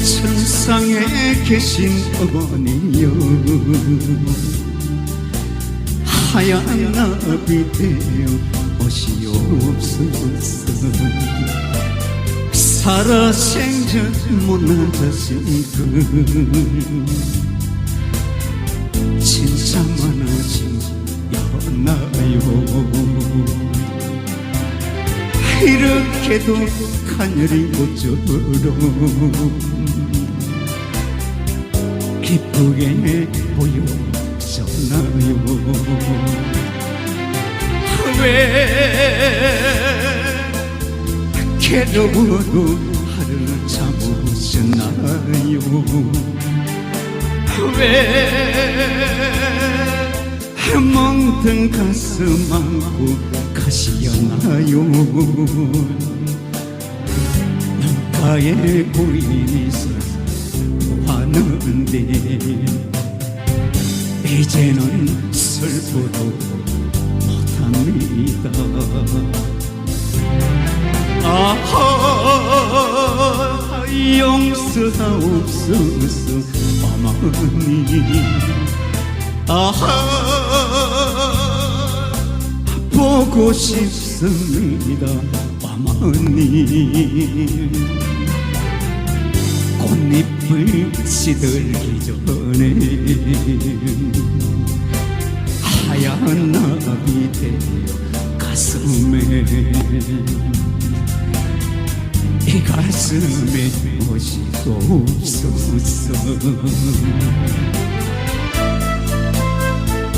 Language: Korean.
세상에 계신 어머니여 하얀 나비 되어 오시옵소서. 살아 생전 못난 자식들 진짜 많아지였나 요 이렇게도 가녀린 모처럼 기쁘게 보여졌나요? 왜 괴로워도 하루 참으셨나요? 왜 멍든 가슴 안고 가시었나요 눈가에 보이서 화는데 이제는 슬퍼도 못합니다. 아하 용서하옵소서 어머니 아하 보고 싶습니다 어머니 꽃 잎을 시들기 전에 하얀 나비 되어 가슴에. 이 가슴에 무엇이 없었어?